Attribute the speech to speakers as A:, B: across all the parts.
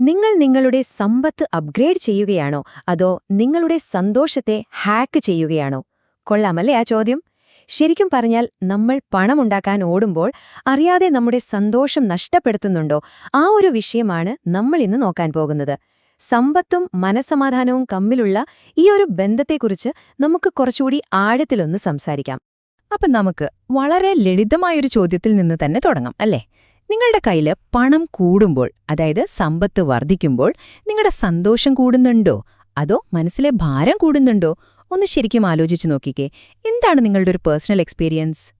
A: നിങ്ങൾ നിങ്ങളുടെ സമ്പത്ത് അപ്ഗ്രേഡ് ചെയ്യുകയാണോ? അതോ നിങ്ങളുടെ സന്തോഷത്തെ ഹാക്ക് ചെയ്യുകയാണോ? കൊള്ളാമല്ലേ ആ ചോദ്യം? ശരിക്കും പറഞ്ഞാൽ നമ്മൾ പണമുണ്ടാക്കാൻ ഓടുമ്പോൾ അറിയാതെ നമ്മുടെ സന്തോഷം നഷ്ടപ്പെടുത്തുന്നുണ്ടോ? ആ ഒരു വിഷയമാണ് നമ്മൾ ഇന്ന് നോക്കാൻ പോകുന്നത്. സമ്പത്തും മനസമാധാനവും തമ്മിലുള്ള ഈ ഒരു ബന്ധത്തെക്കുറിച്ച് നമുക്ക് കുറച്ചുകൂടി ആഴത്തിലൊന്ന് സംസാരിക്കാം.
B: അപ്പം നമുക്ക് വളരെ ലളിതമായൊരു ചോദ്യത്തിൽ നിന്ന് തന്നെ തുടങ്ങാം അല്ലേ? നിങ്ങളുടെ കയ്യിൽ പണം കൂടുമ്പോൾ അതായത് സമ്പത്ത് വർദ്ധിക്കുമ്പോൾ നിങ്ങളുടെ സന്തോഷം കൂടുന്നുണ്ടോ? അതോ മനസ്സിലെ ഭാരം കൂടുന്നുണ്ടോ? ഒന്ന് ശരിക്കും ആലോചിച്ചു നോക്കിക്കേ. എന്താണ് നിങ്ങളുടെ ഒരു പേഴ്സണൽ എക്സ്പീരിയൻസ്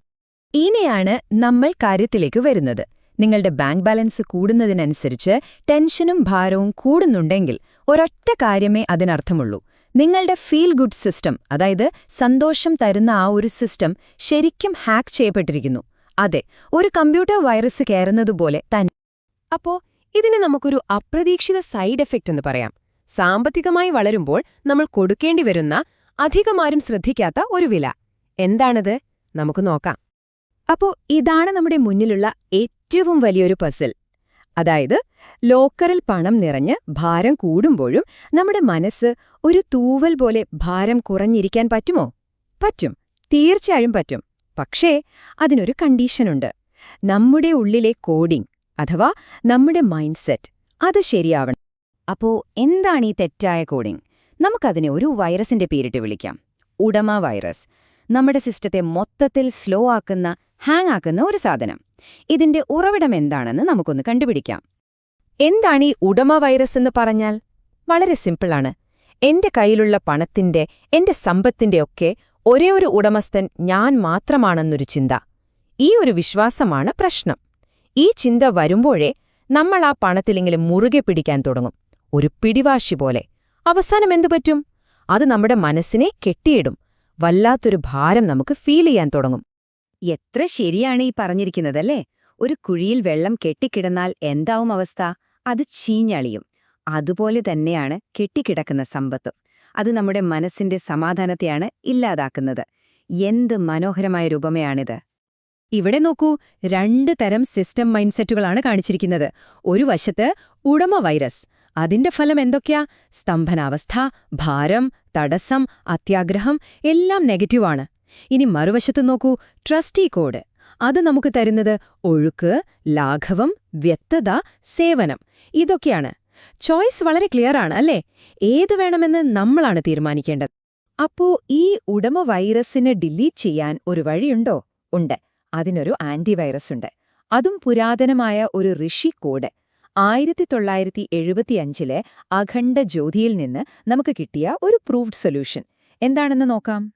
A: ഇനിയാണ് നമ്മൾ കാര്യത്തിലേക്ക് വരുന്നത്. നിങ്ങളുടെ ബാങ്ക് ബാലൻസ് കൂടുന്നതിനനുസരിച്ച് ടെൻഷനും ഭാരവും കൂടുന്നുണ്ടെങ്കിൽ ഒരൊറ്റ കാര്യമേ അതിനർത്ഥമുള്ളൂ. നിങ്ങളുടെ ഫീൽ ഗുഡ് സിസ്റ്റം അതായത് സന്തോഷം തരുന്ന ആ ഒരു സിസ്റ്റം ശരിക്കും ഹാക്ക് ചെയ്യപ്പെട്ടിരിക്കുന്നു. അതെ ഒരു കമ്പ്യൂട്ടർ വൈറസ് കയറുന്നതുപോലെ തന്നെ.
C: അപ്പോ ഇതിന് നമുക്കൊരു അപ്രതീക്ഷിത സൈഡ് എഫക്റ്റ് എന്ന് പറയാം. സാമ്പത്തികമായി വളരുമ്പോൾ നമ്മൾ കൊടുക്കേണ്ടി വരുന്ന അധികമാരും ശ്രദ്ധിക്കാത്ത ഒരു വില. എന്താണത്? നമുക്ക് നോക്കാം.
A: അപ്പോ ഇതാണ് നമ്മുടെ മുന്നിലുള്ള ഏറ്റവും വലിയൊരു പസിൽ അതായത് ലോക്കറിൽ പണം നിറഞ്ഞ് ഭാരം കൂടുമ്പോഴും നമ്മുടെ മനസ്സ് ഒരു തൂവൽ പോലെ ഭാരം കുറഞ്ഞിരിക്കാൻ പറ്റുമോ? പറ്റും. തീർച്ചയായും പറ്റും. പക്ഷേ അതിനൊരു കണ്ടീഷനുണ്ട്. നമ്മുടെ ഉള്ളിലെ കോഡിംഗ് അഥവാ നമ്മുടെ മൈൻഡ് സെറ്റ് അത് ശരിയാവണം. അപ്പോ എന്താണ് ഈ തെറ്റായ കോഡിംഗ്? നമുക്കതിനെ ഒരു വൈറസിന്റെ പേരിട്ട് വിളിക്കാം. ഉടമ വൈറസ്. നമ്മുടെ സിസ്റ്റത്തെ മൊത്തത്തിൽ സ്ലോ ആക്കുന്ന ഹാങ് ആക്കുന്ന ഒരു സാധനം. ഇതിന്റെ ഉറവിടം എന്താണെന്ന് നമുക്കൊന്ന് കണ്ടുപിടിക്കാം. എന്താണ് ഈ ഉടമ വൈറസ് എന്ന് പറഞ്ഞാൽ? വളരെ സിമ്പിളാണ്. എന്റെ കയ്യിലുള്ള പണത്തിന്റെ എന്റെ സമ്പത്തിന്റെയൊക്കെ ഒരേ ഒരു ഉടമസ്ഥൻ ഞാൻ മാത്രമാണെന്നൊരു ചിന്ത. ഈ ഒരു വിശ്വാസമാണ് പ്രശ്നം. ഈ ചിന്ത വരുമ്പോഴേ നമ്മൾ ആ പണത്തിലെങ്കിലും മുറുകെ പിടിക്കാൻ തുടങ്ങും. ഒരു പിടിവാശി പോലെ. അവസാനം എന്തു പറ്റും? അത് നമ്മുടെ മനസ്സിനെ കെട്ടിയിടും. വല്ലാത്തൊരു ഭാരം നമുക്ക് ഫീൽ ചെയ്യാൻ തുടങ്ങും. എത്ര ശരിയാണ് ഈ പറഞ്ഞിരിക്കുന്നതല്ലേ? ഒരു കുഴിയിൽ വെള്ളം കെട്ടിക്കിടന്നാൽ എന്താവും അവസ്ഥ? അത് ചീഞ്ഞളിയും. അതുപോലെ തന്നെയാണ് കെട്ടിക്കിടക്കുന്ന സമ്പത്ത്. അത് നമ്മുടെ മനസ്സിന്റെ സമാധാനത്തെയാണ് ഇല്ലാതാക്കുന്നത്. എന്ത് മനോഹരമായ രൂപമയാണിത്. ഇവിടെ നോക്കൂ രണ്ട് തരം സിസ്റ്റം മൈൻഡ്സെറ്റുകളാണ് കാണിച്ചിരിക്കുന്നത്. ഒരു വശത്ത് ഉടമ വൈറസ്. അതിന്റെ ഫലം എന്തൊക്കെയാ? സ്തംഭനാവസ്ഥ ഭാരം തടസ്സം അത്യാഗ്രഹം എല്ലാം നെഗറ്റീവാണ് ഇനി മറുവശത്ത് നോക്കൂ ട്രസ്റ്റി കോഡ്. അത് നമുക്ക് തരുന്നത് ഒഴുക്ക് ലാഘവം വ്യക്തത സേവനം. ഇതൊക്കെയാണ്. ചോയ്സ് വളരെ ക്ലിയർ ആണ് അല്ലേ? ഏത് വേണമെന്ന് നമ്മളാണ് തീരുമാനിക്കേണ്ടത്. അപ്പോ ഈ ഉടമ വൈറസിനെ ഡിലീറ്റ് ചെയ്യാൻ ഒരു വഴിയുണ്ടോ? ഉണ്ട്. അതിനൊരു ആന്റിവൈറസ് ഉണ്ട്. അതും പുരാതനമായ ഒരു ഋഷി കോഡ്. ആയിരത്തി തൊള്ളായിരത്തി എഴുപത്തിയഞ്ചിലെ അഖണ്ഡ ജ്യോതിയിൽ നിന്ന് നമുക്ക് കിട്ടിയ ഒരു പ്രൂവ്ഡ് സൊല്യൂഷൻ എന്താണെന്ന് നോക്കാം?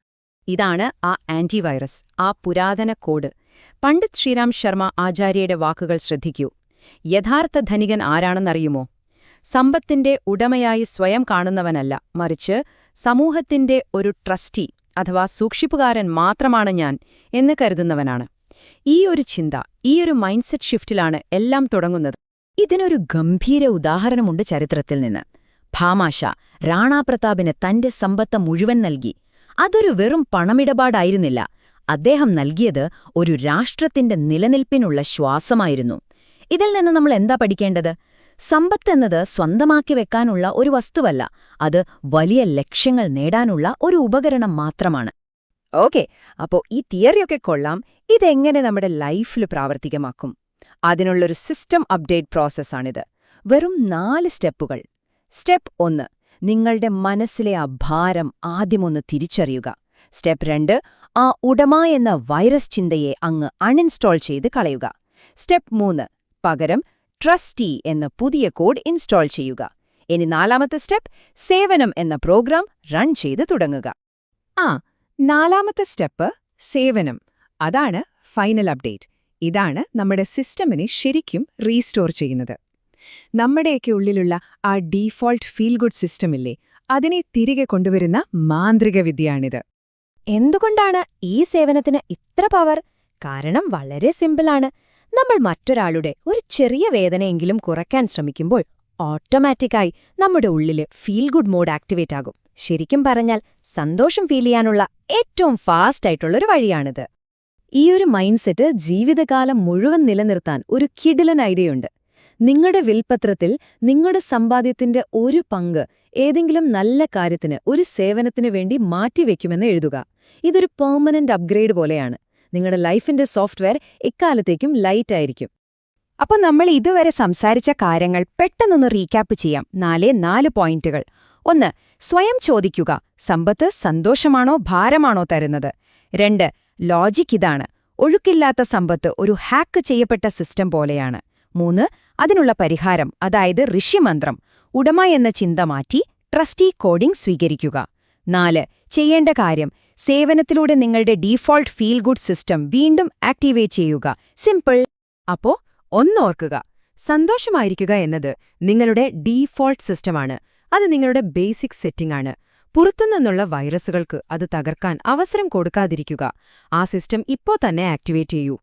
A: ഇതാണ് ആ ആന്റിവൈറസ് ആ പുരാതന കോഡ്. പണ്ഡിറ്റ് ശ്രീരാം ശർമ്മ ആചാര്യയുടെ വാക്കുകൾ ശ്രദ്ധിക്കൂ. യഥാർത്ഥ ധനികൻ ആരാണെന്നറിയുമോ? സമ്പത്തിന്റെ ഉടമയായി സ്വയം കാണുന്നവനല്ല. മറിച്ച് സമൂഹത്തിന്റെ ഒരു ട്രസ്റ്റി അഥവാ സൂക്ഷിപ്പുകാരൻ മാത്രമാണ് ഞാൻ എന്ന് കരുതുന്നവനാണ്. ഈ ഒരു ചിന്ത ഈ ഒരു മൈൻഡ്സെറ്റ് ഷിഫ്റ്റിലാണ് എല്ലാം തുടങ്ങുന്നത്. ഇതിനൊരു ഗംഭീര ഉദാഹരണമുണ്ട് ചരിത്രത്തിൽ നിന്ന്. ഭാമാശ റാണാപ്രതാപിന് തന്റെ സമ്പത്ത് മുഴുവൻ നൽകി. അതൊരു വെറും പണമിടപാടായിരുന്നില്ല. അദ്ദേഹം നൽകിയത് ഒരു രാഷ്ട്രത്തിന്റെ നിലനിൽപ്പിനുള്ള ശ്വാസമായിരുന്നു. ഇതിൽ നിന്ന് നമ്മൾ എന്താ പഠിക്കേണ്ടത്? സമ്പത്തെന്നത് സ്വന്തമാക്കി വെക്കാനുള്ള ഒരു വസ്തുവല്ല. അത് വലിയ ലക്ഷ്യങ്ങൾ നേടാനുള്ള ഒരു ഉപകരണം മാത്രമാണ്. ഓക്കെ അപ്പോ ഈ തിയറിയൊക്കെ കൊള്ളാം. ഇതെങ്ങനെ നമ്മുടെ ലൈഫിൽ പ്രാവർത്തികമാക്കും? അതിനുള്ളൊരു സിസ്റ്റം അപ്ഡേറ്റ് പ്രോസസ്സാണിത്. വെറും നാല് സ്റ്റെപ്പുകൾ. സ്റ്റെപ്പ് ഒന്ന് നിങ്ങളുടെ മനസ്സിലെ ആ ഭാരം ആദ്യമൊന്ന് തിരിച്ചറിയുക. സ്റ്റെപ്പ് രണ്ട് ആ ഉടമ എന്ന വൈറസ് ചിന്തയെ അങ്ങ് അൺഇൻസ്റ്റാൾ ചെയ്ത് കളയുക. സ്റ്റെപ്പ് മൂന്ന് പകരം ട്രസ്റ്റി എന്ന പുതിയ കോഡ് ഇൻസ്റ്റാൾ ചെയ്യുക. ഇനി നാലാമത്തെ സ്റ്റെപ്പ് സേവനം എന്ന പ്രോഗ്രാം റൺ ചെയ്ത് തുടങ്ങുക. ആ നാലാമത്തെ സ്റ്റെപ്പ് സേവനം. അതാണ് ഫൈനൽ അപ്ഡേറ്റ്. ഇതാണ് നമ്മുടെ സിസ്റ്റമിനെ ശരിക്കും റീസ്റ്റോർ ചെയ്യുന്നത്. നമ്മുടെയൊക്കെ ഉള്ളിലുള്ള ആ ഡീഫോൾട്ട് ഫീൽ ഗുഡ് സിസ്റ്റമില്ലേ? അതിനെ തിരികെ കൊണ്ടുവരുന്ന മാന്ത്രിക വിദ്യയാണിത്. എന്തുകൊണ്ടാണ് ഈ സേവനത്തിന് ഇത്ര പവർ? കാരണം വളരെ സിമ്പിളാണ്. നമ്മൾ മറ്റൊരാളുടെ ഒരു ചെറിയ വേദനയെങ്കിലും കുറയ്ക്കാൻ ശ്രമിക്കുമ്പോൾ ഓട്ടോമാറ്റിക്കായി നമ്മുടെ ഉള്ളിൽ ഫീൽ ഗുഡ് മോഡ് ആക്ടിവേറ്റ് ആകും. ശരിക്കും പറഞ്ഞാൽ സന്തോഷം ഫീൽ ചെയ്യാനുള്ള ഏറ്റവും ഫാസ്റ്റ് ആയിട്ടുള്ളൊരു വഴിയാണിത്. ഈ ഒരു മൈൻഡ് സെറ്റ് ജീവിതകാലം മുഴുവൻ നിലനിർത്താൻ ഒരു കിടിലൻ ഐഡിയയുണ്ട് നിങ്ങളുടെ വിൽപത്രത്തിൽ നിങ്ങളുടെ സമ്പാദ്യത്തിന്റെ ഒരു പങ്ക് ഏതെങ്കിലും നല്ല കാര്യത്തിന് ഒരു സേവനത്തിന് വേണ്ടി മാറ്റിവെക്കുമെന്ന് എഴുതുക. ഇതൊരു പെർമനന്റ് അപ്ഗ്രേഡ് പോലെയാണ്. നിങ്ങളുടെ ലൈഫിന്റെ സോഫ്റ്റ്വെയർ എക്കാലത്തേക്കും ലൈറ്റ് ആയിരിക്കും.
C: അപ്പോൾ നമ്മൾ ഇതുവരെ സംസാരിച്ച കാര്യങ്ങൾ പെട്ടെന്നൊന്ന് റീക്യാപ്പ് ചെയ്യാം. നാലേ നാല് പോയിന്റുകൾ. ഒന്ന് സ്വയം ചോദിക്കുക. സമ്പത്ത് സന്തോഷമാണോ ഭാരമാണോ തരുന്നത്? രണ്ട് ലോജിക് ഇതാണ്. ഒഴുക്കില്ലാത്ത സമ്പത്ത് ഒരു ഹാക്ക് ചെയ്യപ്പെട്ട സിസ്റ്റം പോലെയാണ്. മൂന്ന് അതിനുള്ള പരിഹാരം അതായത് ഋഷിമന്ത്രം ഉടമ എന്ന ചിന്ത മാറ്റി ട്രസ്റ്റി കോഡിംഗ് സ്വീകരിക്കുക. നാല് ചെയ്യേണ്ട കാര്യം. സേവനത്തിലൂടെ നിങ്ങളുടെ ഡീഫോൾട്ട് ഫീൽ ഗുഡ് സിസ്റ്റം വീണ്ടും ആക്ടിവേറ്റ് ചെയ്യുക. സിമ്പിൾ.
B: അപ്പോ ഒന്നോർക്കുക. സന്തോഷമായിരിക്കുക എന്നത് നിങ്ങളുടെ ഡീഫോൾട്ട് സിസ്റ്റമാണ്. അത് നിങ്ങളുടെ ബേസിക് സെറ്റിംഗ് ആണ്. പുറത്തുനിന്നുള്ള വൈറസുകൾക്ക് അത് തകർക്കാൻ അവസരം കൊടുക്കാതിരിക്കുക. ആ സിസ്റ്റം ഇപ്പോ തന്നെ ആക്ടിവേറ്റ് ചെയ്യൂ.